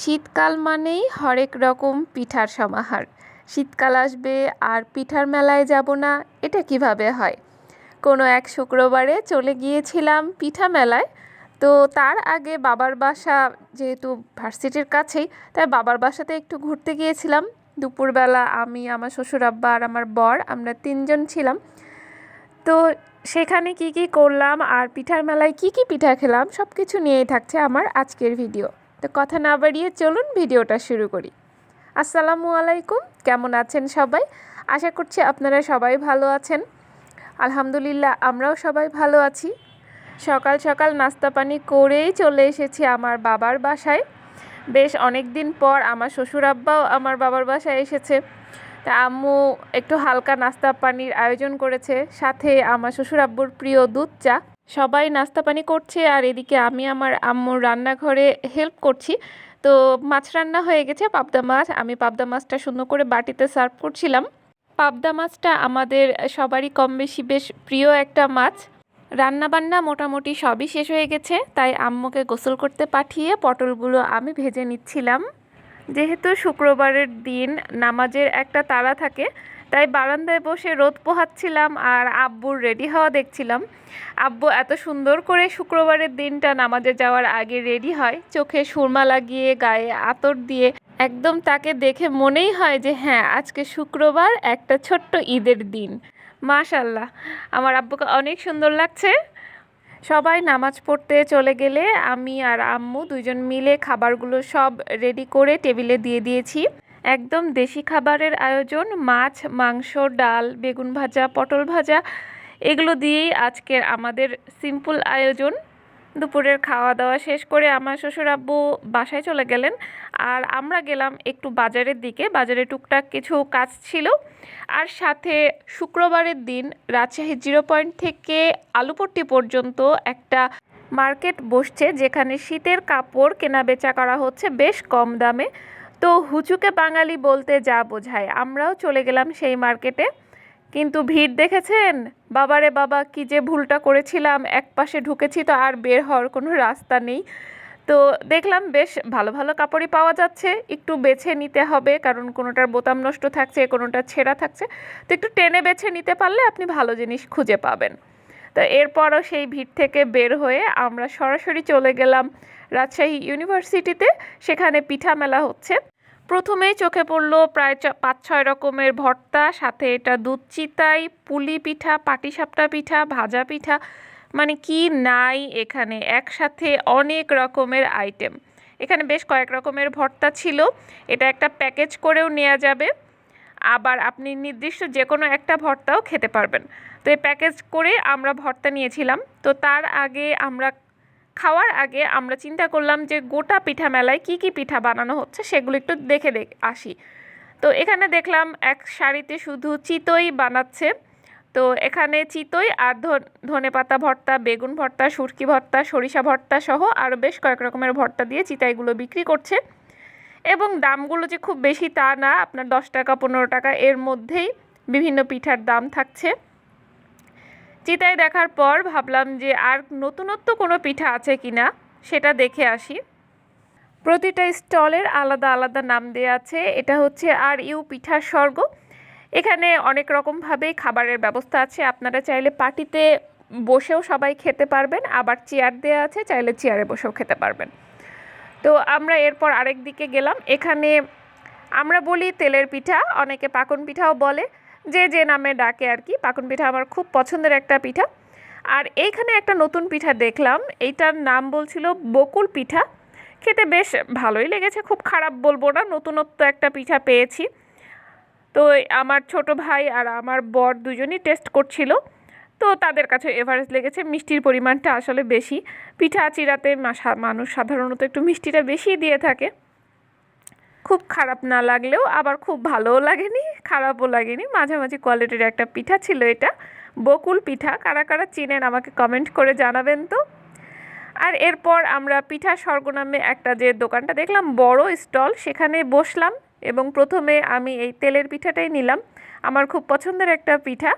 শীতকাল মানেই হরেক রকম পিঠার সমাহার। শীতকাল আসবে, আর পিঠার মেলায় যাব না, এটা কীভাবে হয়? কোনো এক শুক্রবারে চলে গিয়েছিলাম পিঠা মেলায়, তো তার আগে বাবার বাসা যেহেতু ভার্সিটির কাছেই, তাই বাবার বাসাতে একটু ঘুরতে গিয়েছিলাম। দুপুরবেলা আমি, আমার শ্বশুর আব্বা আর আমার বর, আমরা তিনজন ছিলাম। তো সেখানে কি কি করলাম, আর পিঠার মেলায় কি কি পিঠা খেলাম সব কিছু নিয়েই থাকছে আমার আজকের ভিডিও। তো কথা না বাড়িয়ে চলুন ভিডিওটা শুরু করি। আসসালামু আলাইকুম, কেমন আছেন সবাই? আশা করছি আপনারা সবাই ভালো আছেন। আলহামদুলিল্লাহ, আমরাও সবাই ভালো আছি। সকাল সকাল নাস্তা পানি করেই চলে এসেছি আমার বাবার বাসায়। বেশ অনেক দিন পর আমার শ্বশুর আব্বাও আমার বাবার বাসায় এসেছে। তা আম্মু একটু হালকা নাস্তা পানির আয়োজন করেছে, সাথে আমার শ্বশুর আব্বুর প্রিয় দুধ চা। সবাই নাস্তা পানি করছে আর এদিকে আমি আমার আম্মুর রান্নাঘরে হেল্প করছি। তো মাছ রান্না হয়ে গেছে, পাবদা মাছ। আমি পাবদা মাছটা সুন্দর করে বাটিতে সার্ভ করছিলাম। পাবদা মাছটা আমাদের সবারই কম বেশি বেশ প্রিয় একটা মাছ। রান্নাবান্না মোটামুটি সবই শেষ হয়ে গেছে, তাই আম্মুকে গোসল করতে পাঠিয়ে পটলগুলো আমি ভেজে নিচ্ছিলাম। যেহেতু শুক্রবারের দিন নামাজের একটা তারা থাকে তাই বারান্দায় বসে রোদ পোহাচ্ছিলাম আর আব্বুর রেডি হওয়া দেখছিলাম। আব্বু এত সুন্দর করে শুক্রবারের দিনটা নামাজে যাওয়ার আগে রেডি হয়। চোখে সুরমা লাগিয়ে, গায়ে আতর দিয়ে একদম তাকে দেখে মনেই হয় যে হ্যাঁ আজকে শুক্রবার একটা ছোট্ট ঈদের দিন। মাশাল্লাহ আমার আব্বুকে অনেক সুন্দর লাগছে। সবাই নামাজ পড়তে চলে গেলে আমি আর আম্মু দুজন মিলে খাবারগুলো সব রেডি করে টেবিলে দিয়ে দিয়েছি। একদম দেশি খাবারের আয়োজন, মাছ, মাংস, ডাল, বেগুন ভাজা, পটল ভাজা, এগুলো দিয়েই আজকের আমাদের সিম্পল আয়োজন। দুপুরের খাওয়া দাওয়া শেষ করে আমার শ্বশুর আব্বু বাসায় চলে গেলেন আর আমরা গেলাম একটু বাজারের দিকে। বাজারে টুকটাক কিছু কাজ ছিল। আর সাথে শুক্রবারের দিন রাজশাহী জিরো পয়েন্ট থেকে আলুপট্টি পর্যন্ত একটা মার্কেট বসছে, যেখানে শীতের কাপড় কেনা বেচা করা হচ্ছে বেশ কম দামে। তো হুচুকে বাঙালি বলতে যা বোঝায়, আমরাও চলে গেলাম সেই মার্কেটে। কিন্তু ভিড় দেখেছেন? বাবারে বাবা, কি যে ভুলটা করেছিলাম, এক পাশে ঢুকেছি তো আর বের হওয়ার কোনো রাস্তা নেই। তো দেখলাম বেশ ভালো ভালো কাপড়ই পাওয়া যাচ্ছে, একটু বেছে নিতে হবে, কারণ কোনোটার বোতাম নষ্ট থাকছে কোনোটা ছেঁড়া থাকছে। তো একটু টেনে বেছে নিতে পারলে আপনি ভালো জিনিস খুঁজে পাবেন। তো এরপরও সেই ভিড় থেকে বের হয়ে আমরা সরাসরি চলে গেলাম রাজশাহী ইউনিভার্সিটিতে, সেখানে পিঠা মেলা হচ্ছে। প্রথমেই চোখে পড়ল প্রায় পাঁচ, ছয় রকমের ভর্তা, সাথে এটা দুধ চিতাই, পুলি পিঠা, পাটিসাপটা পিঠা, ভাজা পিঠা। মানে কি নাই এখানে, একসাথে অনেক রকমের আইটেম এখানে বেশ কয়েক রকমের ভর্তা ছিল। এটা একটা প্যাকেজ করেও নেওয়া যাবে। আবার আপনি নির্দিষ্ট যে কোনো একটা ভর্তাও খেতে পারবেন। তো এই প্যাকেজ করে আমরা ভর্তা নিয়েছিলাম। তো তার আগে আমরা খাওয়ার আগে আমরা চিন্তা করলাম যে গোটা পিঠা মেলায় কি কি পিঠা বানানো হচ্ছে সেগুলো একটু দেখে দেখ, আসি। তো এখানে দেখলাম এক শাড়িতে শুধু চিতই বানাচ্ছে। তো এখানে চিতই আর ধনে পাতা ভর্তা, বেগুন ভর্তা সুরকি ভর্তা, সরিষা ভর্তা সহ আরও বেশ কয়েক রকমের ভর্তা দিয়ে চিতাইগুলো বিক্রি করছে। এবং দামগুলো যে খুব বেশি তা না, আপনার দশ টাকা, পনেরো টাকা, এর মধ্যেই বিভিন্ন পিঠার দাম থাকছে। চিতাই দেখার পর ভাবলাম যে আর নতুনত্ব কোনো পিঠা আছে কি না, সেটা দেখে আসি। প্রতিটা স্টলের আলাদা আলাদা নাম দেওয়া আছে। এটা হচ্ছে আর ইউ পিঠার স্বর্গ। এখানে অনেক রকমভাবে খাবারের ব্যবস্থা আছে। আপনারা চাইলে পার্টিতে বসেও সবাই খেতে পারবেন, আবার চেয়ার দেওয়া আছে, চাইলে চেয়ারে বসেও খেতে পারবেন। তো আমরা এরপর আরেক দিকে গেলাম। এখানে আমরা বলি তেলের পিঠা, অনেকে পাকন পিঠাও বলে। যে যে নামে ডাকে আর কি, পাকন পিঠা আমার খুব পছন্দের একটা পিঠা। আর এইখানে একটা নতুন পিঠা দেখলাম, এইটার নাম বলছিল বকুল পিঠা। খেতে বেশ ভালোই লেগেছে, খুব খারাপ বলব না, নতুনত্ব একটা পিঠা পেয়েছি। তো আমার ছোট ভাই আর আমার বর দুজনই টেস্ট করছিল, তো তাদের কাছে এভারেস্ট লেগেছে, মিষ্টির পরিমাণটা আসলে বেশি। পিঠা চিরাতে মানুষ সাধারণত একটু মিষ্টিটা বেশি দিয়ে থাকে। খুব খারাপ না লাগলেও আবার খুব ভালোও লাগেনি, খারাপও লাগেনি। মাঝামাঝি কোয়ালিটির একটা পিঠা ছিল এটা, বকুল পিঠা। কারা কারা চিনেন আমাকে কমেন্ট করে জানাবেন তো। আর এরপর আমরা পিঠা স্বর্গ নামে একটা যে দোকানটা দেখলাম, বড় স্টল, সেখানে বসলাম এবং প্রথমে আমি এই তেলের পিঠাটাই নিলাম। আমার খুব পছন্দের একটা পিঠা।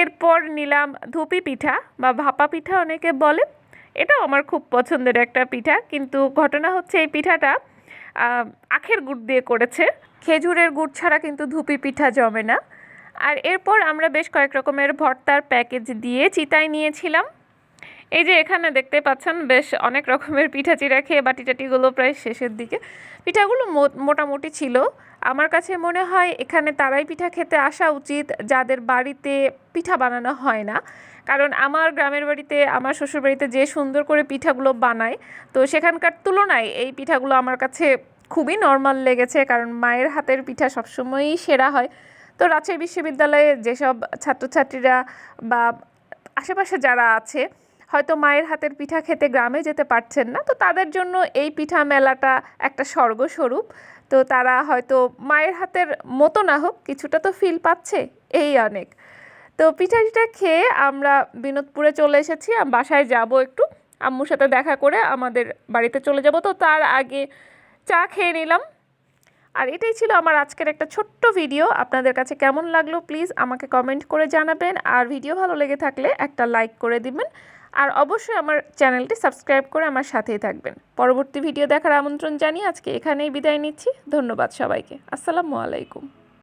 এরপর নিলাম ধুপি পিঠা বা ভাপা পিঠা অনেকে বলে। এটাও আমার খুব পছন্দের একটা পিঠা, কিন্তু ঘটনা হচ্ছে এই পিঠাটা আখের গুড় দিয়ে করেছে। খেজুরের গুড় ছাড়া কিন্তু ধুপি পিঠা জমে না। আর এরপর আমরা বেশ কয়েক রকমের ভর্তার প্যাকেজ দিয়ে চিতায় নিয়েছিলাম। এই যে এখানে দেখতে পাচ্ছেন, বেশ অনেক রকমের পিঠা চিরা খেয়ে বাটি টাটিগুলো প্রায় শেষের দিকে। পিঠাগুলো মোটামুটি ছিল। আমার কাছে মনে হয় এখানে তারাই পিঠা খেতে আসা উচিত, যাদের বাড়িতে পিঠা বানানো হয় না। কারণ আমার গ্রামের বাড়িতে, আমার শ্বশুর বাড়িতে যে সুন্দর করে পিঠাগুলো বানায়, তো সেখানকার তুলনায় এই পিঠাগুলো আমার কাছে খুবই নর্মাল লেগেছে, কারণ মায়ের হাতের পিঠা সবসময়ই সেরা হয়। তো রাজশাহী বিশ্ববিদ্যালয়ে যেসব ছাত্রছাত্রীরা বা আশেপাশে যারা আছে হয়তো মায়ের হাতের পিঠা খেতে গ্রামে যেতে পারছেন না, তো তাদের জন্য এই পিঠা মেলাটা একটা স্বর্গস্বরূপ। তো তারা হয়তো মায়ের হাতের মতো না হোক, কিছুটা তো ফিল পাচ্ছে এই অনেক। তো পিঠা টিঠা খেয়ে আমরা বিনোদপুরে চলে এসেছি বাসায় যাব একটু। আম্মুর সাথে দেখা করে আমাদের বাড়িতে চলে যাব, তো তার আগে চা খেয়ে নিলাম। আর এটাই ছিল আমার আজকের একটা ছোট্ট ভিডিও আপনাদের কাছে কেমন লাগল প্লিজ আমাকে কমেন্ট করে জানাবেন। আর ভিডিও ভালো লেগে থাকলে একটা লাইক করে দিবেন। আর অবশ্যই আমার চ্যানেলটি সাবস্ক্রাইব করে আমার সাথেই থাকবেন। পরবর্তী ভিডিও দেখার আমন্ত্রণ জানিয়ে আজকে এখানেই বিদায় নিচ্ছি। ধন্যবাদ সবাইকে। আসসালামু আলাইকুম।